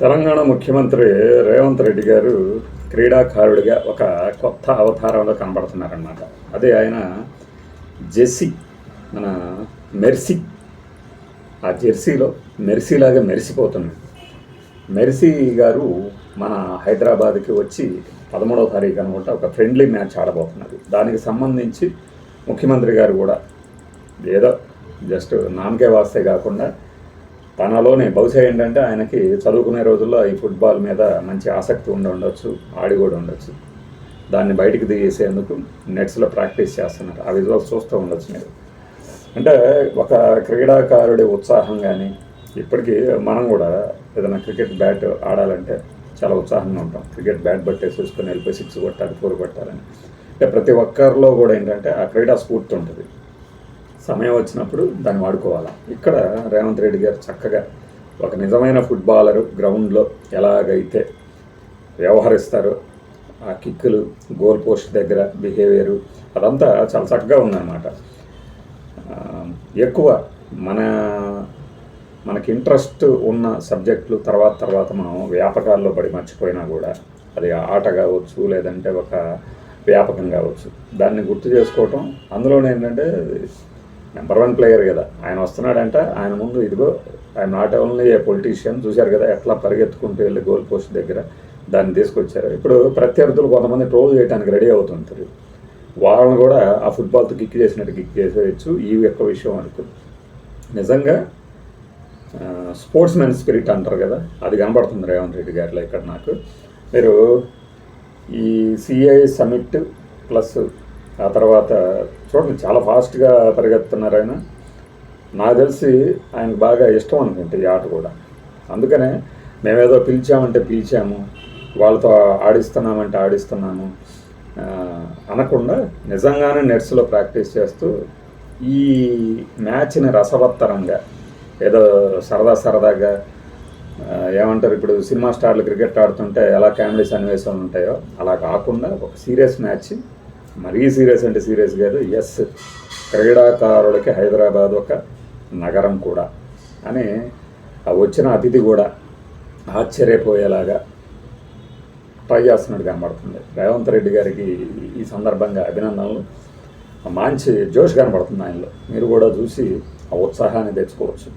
తెలంగాణ ముఖ్యమంత్రి రేవంత్ రెడ్డి గారు క్రీడాకారుడిగా ఒక కొత్త అవతారంలో కనబడుతున్నారన్నమాట. అదే ఆయన జెర్సీ మన మెర్సీ ఆ జెర్సీలో మెర్సీలాగా మెరిసిపోతుంది. మెర్సీ గారు మన హైదరాబాద్కి వచ్చి పదమూడవ తారీఖు అనుకుంటా ఒక ఫ్రెండ్లీ మ్యాచ్ ఆడబోతున్నది. దానికి సంబంధించి ముఖ్యమంత్రి గారు కూడా ఏదో జస్ట్ నామకే వాస్తే కాకుండా తనలోనే బహుశా ఏంటంటే ఆయనకి చదువుకునే రోజుల్లో ఈ ఫుట్బాల్ మీద మంచి ఆసక్తి ఉండి ఉండొచ్చు ఆడి కూడా ఉండొచ్చు. దాన్ని బయటికి తీసేందుకు నెట్స్లో ప్రాక్టీస్ చేస్తున్నారు. ఆ విజువల్స్ చూస్తూ ఉండొచ్చు మీరు. అంటే ఒక క్రీడాకారుడి ఉత్సాహం కానీ ఇప్పటికీ మనం కూడా ఏదైనా క్రికెట్ బ్యాట్ ఆడాలంటే చాలా ఉత్సాహంగా ఉంటాం. క్రికెట్ బ్యాట్ పట్టేసి చూసుకొని వెళ్ళిపోయి సిక్స్ కొట్టాలి ఫోర్ కొట్టాలని. అంటే ప్రతి ఒక్కరిలో కూడా ఏంటంటే ఆ క్రీడా స్ఫూర్తి ఉంటుంది. సమయం వచ్చినప్పుడు దాన్ని వాడుకోవాలి. ఇక్కడ రేవంత్ రెడ్డి గారు చక్కగా ఒక నిజమైన ఫుట్బాలరు గ్రౌండ్లో ఎలాగైతే వ్యవహరిస్తారో ఆ కిక్కులు గోల్ పోస్ట్ దగ్గర బిహేవియరు అదంతా చాలా చక్కగా ఉందన్నమాట. ఎక్కువ మన మనకి ఇంట్రెస్ట్ ఉన్న సబ్జెక్టులు తర్వాత తర్వాత మనం వ్యాపకాల్లో పడి మర్చిపోయినా కూడా అది ఆట కావచ్చు లేదంటే ఒక వ్యాపకం కావచ్చు. దాన్ని గుర్తు చేసుకోవటం అందులోనే ఏంటంటే నెంబర్ వన్ ప్లేయర్ కదా. ఆయన వస్తున్నాడంటే ఆయన ముందు ఇదిగో ఆయన నాట్ ఓన్లీ ఏ పొలిటీషియన్ చూశారు కదా ఎట్లా పరిగెత్తుకుంటూ వెళ్ళి గోల్ పోస్ట్ దగ్గర దాన్ని తీసుకొచ్చారు. ఇప్పుడు ప్రత్యర్థులు కొంతమంది ట్రోల్ చేయడానికి రెడీ అవుతుంటారు. వాళ్ళని కూడా ఆ ఫుట్బాల్తో కిక్ చేసినట్టు కిక్ చేసేయచ్చు. ఈ యొక్క విషయం అనుకో నిజంగా స్పోర్ట్స్ మెన్ స్పిరిట్ అంటారు కదా అది కనబడుతుంది రేవంత్ రెడ్డి గారిలో ఇక్కడ నాకు. మీరు ఈ సిఐ సమిట్ ప్లస్ ఆ తర్వాత చూడండి చాలా ఫాస్ట్గా పరిగెత్తున్నారు ఆయన. నాకు తెలిసి ఆయనకు బాగా ఇష్టం అనుకుంటే ఈ ఆట కూడా. అందుకనే మేమేదో పిలిచామంటే పిలిచాము వాళ్ళతో ఆడిస్తున్నామంటే ఆడిస్తున్నాము. అనకుండా నిజంగానే నెట్స్లో ప్రాక్టీస్ చేస్తూ ఈ మ్యాచ్ని రసవత్తరంగా ఏదో సరదా సరదాగా ఏమంటారు ఇప్పుడు సినిమా స్టార్లు క్రికెట్ ఆడుతుంటే ఎలా కామెడీ సన్నివేశాలు ఉంటాయో అలా కాకుండా ఒక సీరియస్ మ్యాచ్ మరీ సీరియస్ అంటే సీరియస్ కాదు. ఎస్ క్రీడాకారులకి హైదరాబాద్ ఒక నగరం కూడా. అని వచ్చిన అతిథి కూడా ఆశ్చర్యపోయేలాగా ట్రై చేస్తున్నట్టు కనబడుతుంది. రేవంత్ రెడ్డి గారికి ఈ సందర్భంగా అభినందనలు. మంచి జోష్ కనబడుతుంది ఆయనలో. మీరు కూడా చూసి ఆ ఉత్సాహాన్ని తెచ్చుకోవచ్చు.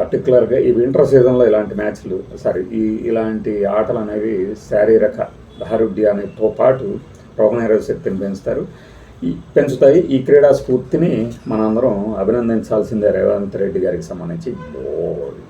పర్టికులర్గా ఈ వింటర్ సీజన్లో ఇలాంటి మ్యాచ్లు సారీ ఈ ఇలాంటి ఆటలు అనేవి శారీరక దారుఢ్యానితో పాటు రోగనిరోధక శక్తిని పెంచుతారు. ఈ పెంచుతాయి. ఈ క్రీడా స్ఫూర్తిని మనందరం అభినందించాల్సిందే రేవంత్ రెడ్డి గారికి సంబంధించి. బోల్డ్